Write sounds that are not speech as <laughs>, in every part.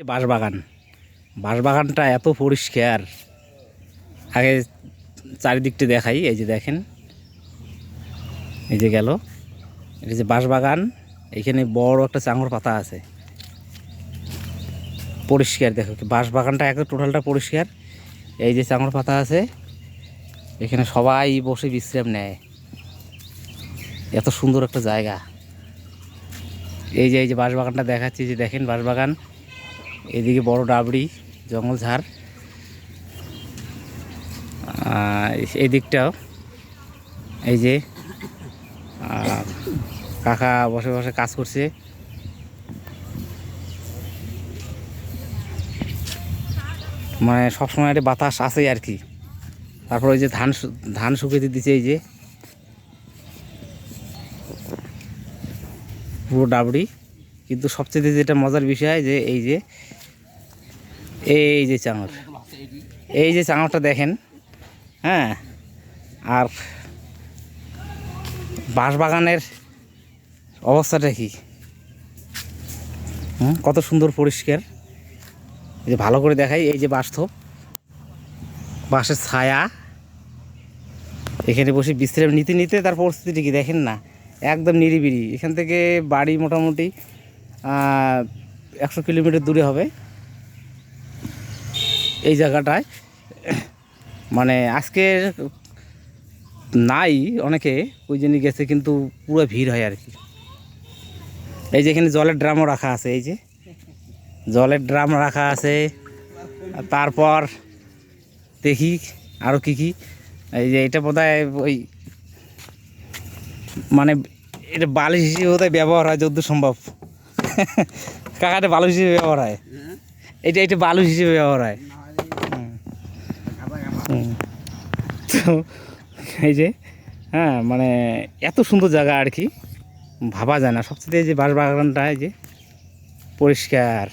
বাঁশবাগান। বাঁশবাগানটা এত পরিষ্কার। আগে চারিদিকটা দেখাই, এই যে দেখেন। এই যে গেল। এটা যে বাঁশবাগান। এখানে বড় একটা চাঙর পাতা আছে। পরিষ্কার দেখো, বাঁশবাগানটা একদম টোটালটা পরিষ্কার। এই যে চাঙর পাতা আছে, এখানে সবাই বসে বিশ্রাম নেয়। এত সুন্দর একটা জায়গা। এই যে এই যে বাঁশবাগানটা দেখাচ্ছি যে দেখেন বাঁশবাগান। এদিকে বড় ডাবড়ি, জঙ্গল ঝাড়। আর এই দিকটাও এই যে কাকা বসে বসে কাজ করছে। মানে সবসময় একটা বাতাস আছে আর কি। তারপর ওই যে ধান ধান শুকিয়ে দিচ্ছে এই যে। পুরো ডাবড়ি। কিন্তু সবচেয়ে যেটা মজার বিষয় যে এই যে এই যে চাঙর। এই যে চাঙরটা দেখেন হ্যাঁ? আর বাঁশবাগানের অবস্থাটা কি? কত সুন্দর পরিষ্কার। যে ভালো করে দেখাই, এই যে বাস্তব বাঁশের ছায়া। এখানে বসে বিশ্রাম নিতে নিতে তার পরিস্থিতি কি দেখেন না? একদম নিরিবিলি। এখান থেকে বাড়ি মোটামুটি একশো কিলোমিটার দূরে হবে। এই জায়গাটায়। মানে আজকে নাই অনেকে, ওই জন্য গেছে, কিন্তু পুরো ভিড় হয় আর কি। এই যে এখানে জলের ড্রামও রাখা আছে, এই যে। জলের ড্রাম রাখা আছে। তারপর দেখি আরও কি কি। এই যে এটা বোধ ওই মানে এটা বালিশ হিসেবে বোধ ব্যবহার হয় যদ্দূর সম্ভব। কাকাটা বালু হিসেবে ব্যবহার হয়। এটা এটা বালু হিসেবে ব্যবহার হয়। তো এই যে হ্যাঁ মানে এত সুন্দর জায়গা আর কি, ভাবা যায় না। সবচেয়ে যে বাঁশবাগানটা এই যে, পরিষ্কার,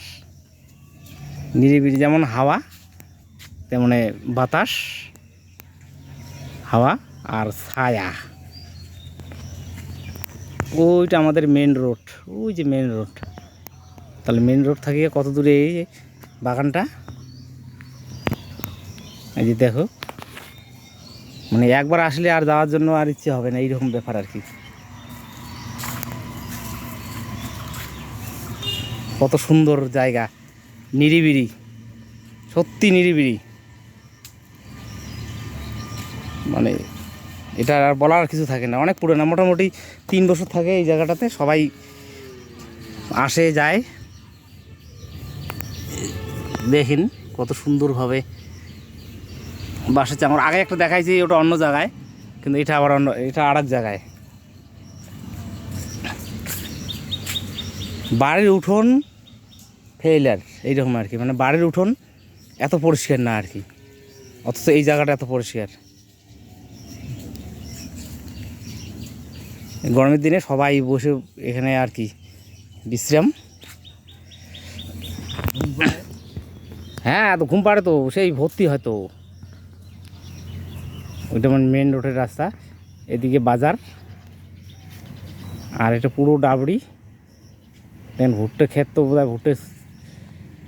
নিরিবিলি যেমন হাওয়া, তেমন বাতাস, হাওয়া আর ছায়া। ওইটা আমাদের মেন রোড ওই যে মেন রোড তাহলে মেন রোড থেকে কত দূরে এই বাগানটা? এই যে দেখো। মানে একবার আসলে আর যাওয়ার জন্য আর ইচ্ছে হবে না, এইরকম ব্যাপার আর কি। কত সুন্দর জায়গা, নিরিবিলি, সত্যি নিরিবিলি। মানে এটা আর বলার কিছু থাকে না, অনেক পুরোনো, মোটামুটি তিন বছর থাকে এই জায়গাটাতে, সবাই আসে, যায়। দেখেন কত সুন্দরভাবে বাসা চাঙর আগে একটা দেখাইছি, ওটা অন্য জায়গায়, কিন্তু এটা আবার অন্য এটা আর জায়গায়। বাড়ির উঠোন ফেইলার এইরকম আর কি। মানে বাড়ির উঠোন এত পরিষ্কার না আর কি। অথচ এই জায়গাটা এত পরিষ্কার। গরমের দিনে সবাই বসে এখানে আর কি বিশ্রাম। হ্যাঁ তো ঘুম পাড়ে তো, সেই ভর্তি হয়তো ওইটা মানে মেন রোডের রাস্তা, এদিকে বাজার, আর এটা পুরো ডাবড়ি। দেন ভুট্টে ক্ষেত তো বোধহয় ভুট্টে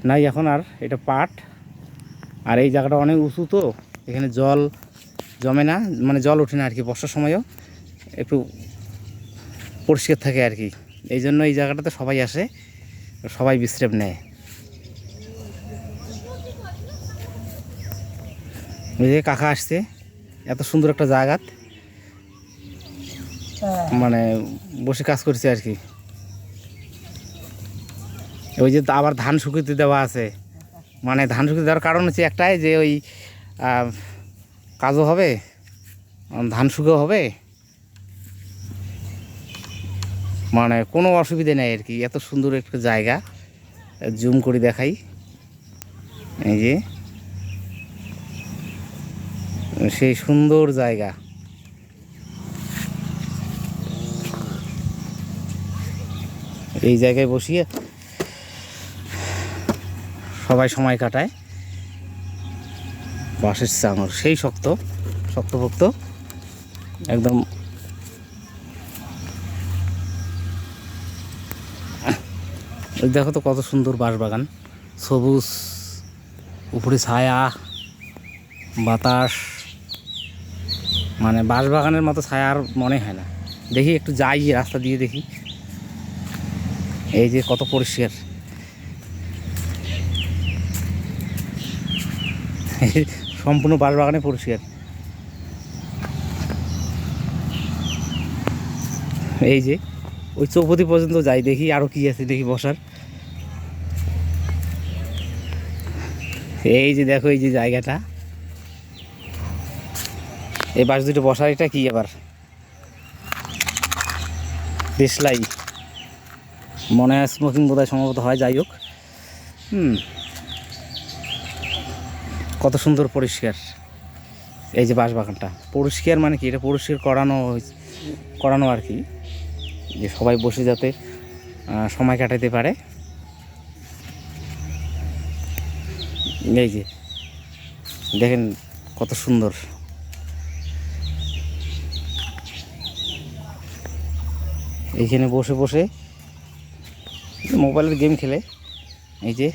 নাই এখন আর, এটা পাট। আর এই জায়গাটা অনেক উঁচু তো, এখানে জল জমে না মানে জল ওঠে না আর কি বর্ষার সময়ও। একটু পরিষ্কার থাকে আর কি। এই জন্য এই জায়গাটাতে সবাই আসে, সবাই বিশ্রাম নেয়। ওই যে কাকা আসছে এত সুন্দর একটা জায়গাত মানে বসে কাজ করছে আর কি। ওই যে আবার ধান শুকিয়ে দেওয়া আছে। মানে ধান শুকিয়ে দেওয়ার কারণ হচ্ছে একটাই যে ওই কাজও হবে ধান শুকেও হবে। মানে কোনো অসুবিধে নেই আর কি। এত সুন্দর একটা জায়গা। জুম করে দেখাই। এই যে। সেই সুন্দর জায়গা। এই জায়গায় বসিয়ে সবাই সময় কাটায়। বাঁশের চাঙর সেই শক্ত শক্তপোক্ত একদম দেখো তো কত সুন্দর বাঁশ বাগান সবুজ, উপরে ছায়া, বাতাস। মানে বাঁশবাগানের মতো ছায়া আর মনে হয় না। দেখি একটু যাই রাস্তা দিয়ে দেখি। এই যে কত পরিষ্কার। <laughs> সম্পূর্ণ বাঁশবাগানে পরিষ্কার। এই যে, ওই চৌপতি পর্যন্ত যাই দেখি আরও কি আছে দেখি বসার। এই যে দেখো, এই যে জায়গাটা। এই বাস দুটো বসার, এটা কি আবার? দেশলাই। মনে হয় স্মোকিং বোধহয় সম্ভবত হয়, যাই হোক। হুম। কত সুন্দর পরিষ্কার। এই যে বাঁশবাগানটা। পরিষ্কার মানে কি? এটা পরিষ্কার করানো করানো আর কি। যে সবাই বসে যাতে সময় কাটাতে পারে। এই যে, দেখেন কত সুন্দর। এইখানে বসে বসে মোবাইলের গেম খেলে। এই যে,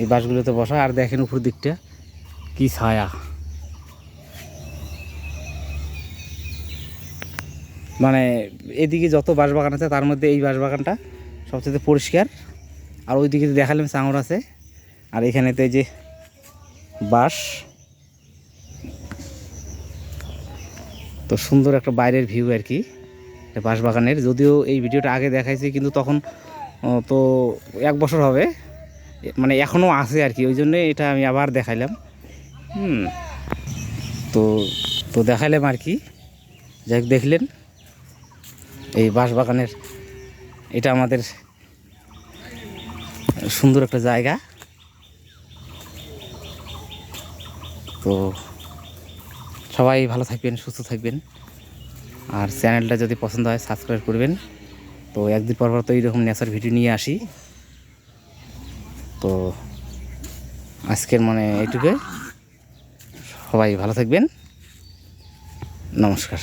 এই বাসগুলোতে বসা। আর দেখেন উপর দিকটা কি ছায়া। মানে এদিকে যত বাঁশবাগান আছে, তার মধ্যে এই বাঁশবাগানটা সবচেয়ে পরিষ্কার। আর ওইদিকে দেখালাম চাঙর আছে, আর এখানেতে যে বাঁশ। তো সুন্দর একটা বাইরের ভিউ আর কি। বাঁশবাগানের, যদিও এই ভিডিওটা আগে দেখাইছি, কিন্তু তখন তো এক বছর হবে মানে এখনও আছে আর কি, ওই জন্যে এটা আমি আবার দেখাইলাম, হুম, তো তো দেখাইলাম আর কি, যাই দেখলেন, এই বাঁশবাগানের, এটা আমাদের সুন্দর একটা জায়গা, তো সবাই ভালো থাকবেন, সুস্থ থাকবেন আর চ্যানেলটা যদি পছন্দ হয় সাবস্ক্রাইব করবেন। তো একদিন পর পর তো এইরকম নেচার ভিডিও নিয়ে আসি। তো আজকের মানে এইটুকু সবাই ভালো থাকবেন। নমস্কার।